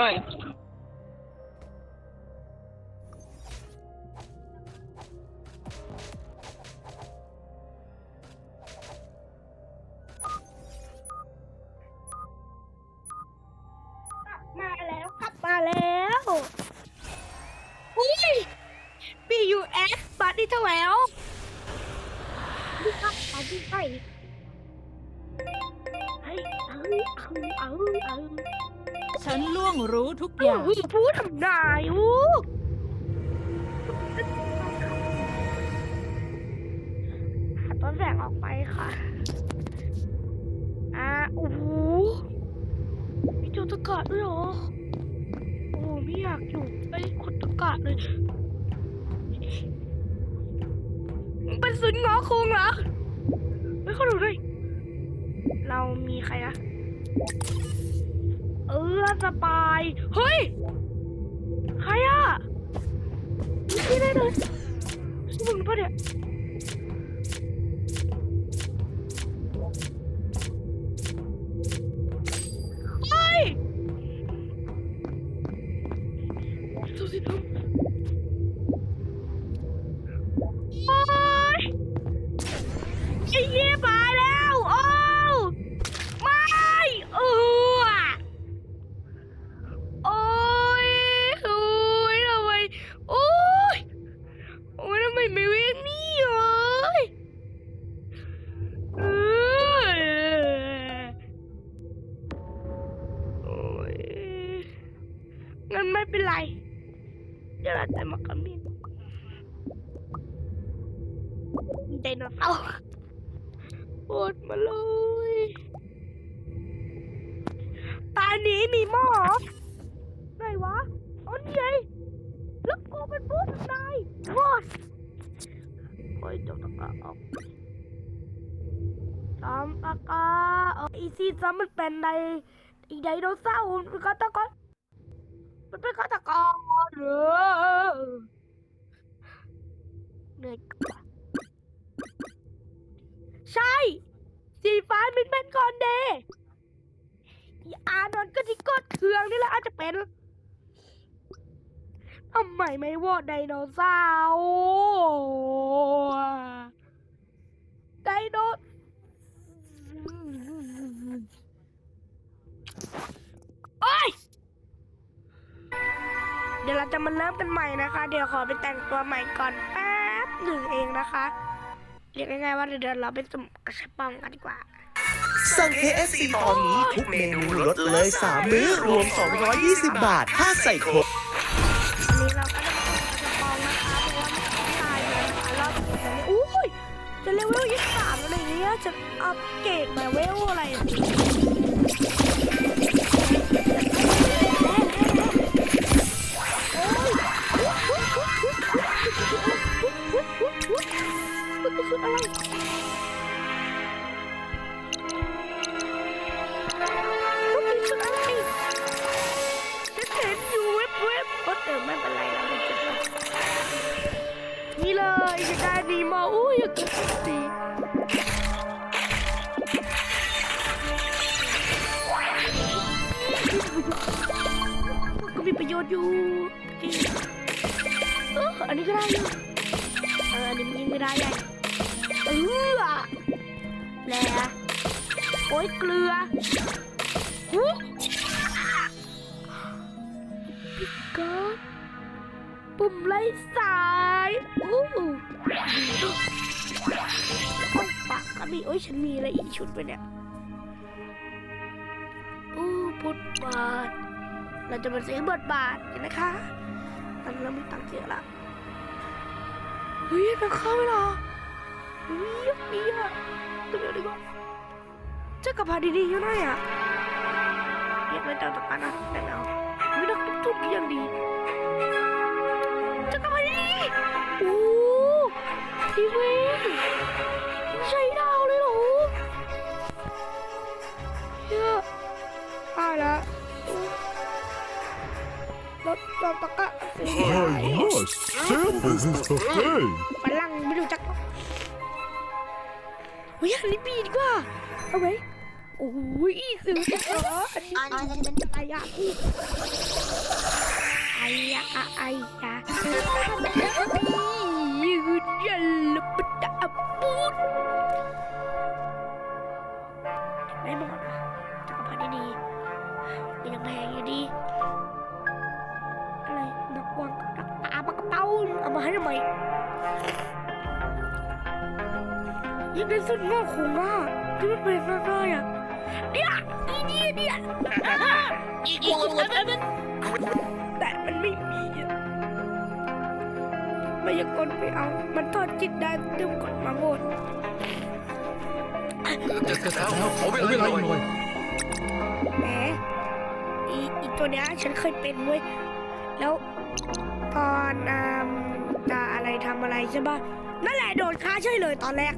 เอ้ยมาแล้วกลับมาแล้วอุ้ย BUS บัตรดีเท่าแล้วดูครับบัตรดีไปเฮ้ยเอาเอาเอาเอา ฉันล่วงรู้ทุกอย่างโหพูดทำนายอู้หาต้นแสงออกไปค่ะ อ่าโอ้โหมีจุดตะกาศด้วยเหรอ โอ้โหไม่อยากอยู่ไอ้คนตะกาศเลยมึงเป็นซุนงอคุงเหรอไม่เข้าดูด้วยเรามีใครอะ เออสปาย เฮ้ย ใครอะไม่ได้เลยมึงปะเนี่ย ปวดมาเลยตานี้มีหม้อเหรอไหนวะอ๋อนี่ไงแล้วกูเป็นผู้ทำนายโอ้ยโอ้ยเจ้าตะกาออกจอมตะกาเอออีซีจอมมันเป็นในอีไดโนเสาร์มันเป็นฆาตกรมันเป็นฆาตกรเหรอเหนื่อย ใช่ สีฟ้ามันเป็นก่อนเดย์อีอานนท์ก็ที่กดเครื่องนี่แหละอาจจะเป็นทำไมไม่โหวตไดโนเสาร์ไดโนโอ๊ยเดี๋ยวเราจะมาเริ่มกันใหม่นะคะ เดี๋ยวขอไปแต่งตัวใหม่ก่อนแป๊บหนึ่งเองนะคะ เรียกง่ายๆว่าเดี๋ยวเราไปสุ่มกระชับปองกันดีกว่า สั่ง KFC ตอนนี้ทุกเมนูลดเลย 3 มื้อรวม 220 บาท ถ้าใส่ครบอันนี้เราก็จะมาสุ่มกระชับปองนะคะเพราะว่าไม่ต้องตายเลยนะคะรอบสุดท้ายนี้อุ้ยจะเลเวลยี่สิบสามอะไรเงี้ยจะอัปเกรดมาเวลอะไรอะ เลยจะได้ดีมาอุ้ยอยากกินดีก็มีประโยชน์อยู่เอออันนี้ก็ได้อยู่เอออันนี้มันยิงไม่ได้ใหญ่เออแล้วโอ้ยเกลือหูปิกเกอร์ ปุ่มไล่สายอู้ห้องปากก็มีโอ้ยฉันมีอะไรอีกชุดไปเนี่ยอู้พุทธบาท เราจะมาซื้อบทบาทกันนะคะตอนนี้เรามีตังค์เยอะละเฮ้ยมันเข้าไปเหรอเฮ้ยยกนี้อะตัวเดียวดีกว่าเจ้ากระเพาดีๆอยู่ไหนอะเรียกไม่ต้องตะกันนะได้ไหมเอาไม่ต้องทุบๆก็ยังดี จ้ากรพราดีๆโอ้พี่เว้ยใช้ดาวเลยเหรอเยอะตายละรถรถตะกะซื้อ I must send this to Faye. ฝรั่งไม่รู้จักหรอกเฮ้ยอันนี้บีดีกว่าเอาไว้โอ้ยซื้อกันเหรออันนี้อันนี้เป็นอะไรอะไอ้ยะอะไอ้ยะ ยืดยันละปะตะปูดไม่หมดอะจักรพรรดิดีๆมันยังแพงอยู่ดีอะไรนักวางนักตาปากกระเป๋าเอามาให้ทำไมยังเป็นสุดงอกของว่าที่มันเป็นง่ายๆอะเนี่ยอีนี่เนี่ยอีกคนนั้นแต่มันไม่มีอะ มายากลไปเอา มันทอดจิตได้เติมกดมาโหมดจะจแล้วขอเวลาหน่อย แหมอีอีตัวเนี้ยฉันเคยเป็นเว้ย แล้วตอนอ่าจะอะไรทำอะไรใช่ปะนั่นแหละโดนฆ่าใช่เลยตอนแรก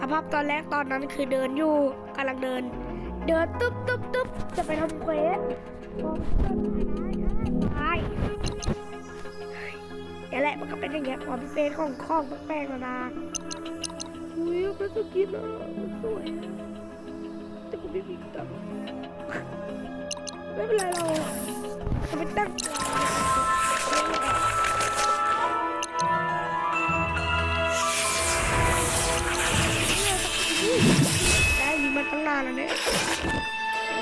สภาพตอนแรกตอนนั้นคือเดินอยู่กำลังเดิน เดินตึ๊บตึ๊บตึ๊บจะไปทำเควส นี่แหละมันก็เป็นอย่างเงี้ยความพิเศษของของแปลกๆนานาอุ้ยเป็นสกินอะมันสวยแต่กูไม่มีตังค์ไม่เป็นไรเราจะไปตั้งได้ยินมาตั้งนานแล้วเนี่ย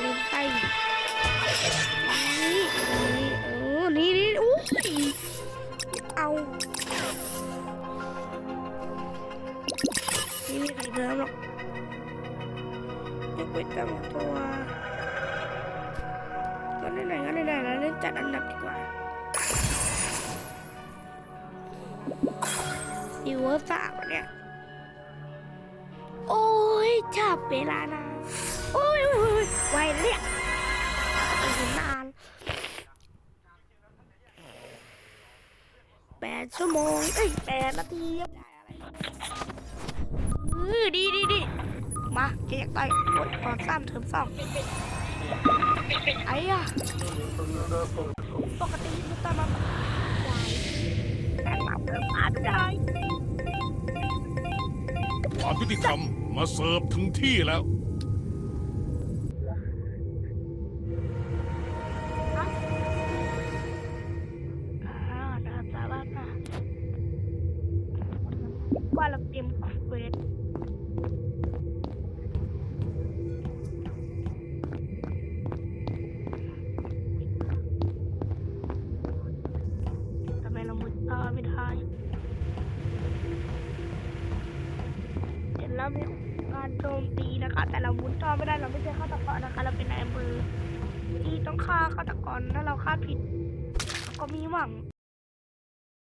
ลืมไป ยังไปตั้งตัวก็ไหนๆก็ไหนๆแล้วเล่นจัดอันดับดีกว่าซิวเวอร์สามเนี่ย โอ้ยจับเวลานานโอ้ยโอ้ยไวเนี่ยกนานแปดชั่วโมงเอ้ยแปดนาทีอะไรเออดีดีดี มาเจ๊อยากได้โอ้ยก่อนสามเทอมสองไอ้อะปกติมันตามมาได้มาเพิ่มมาได้ความยุติธรรมมาเสิร์ฟถึงที่แล้วอ่าน่าจะว่านะว่าเราเตรียมเควส เห็นแล้วมีการโจมตีนะคะ แต่เรามุดจอไม่ได้เราไม่ใช่ฆาตกรนะคะ เราเป็นนายอำเภอที่ต้องฆ่าฆาตกรถ้าเราฆ่าผิด ก็มีหวัง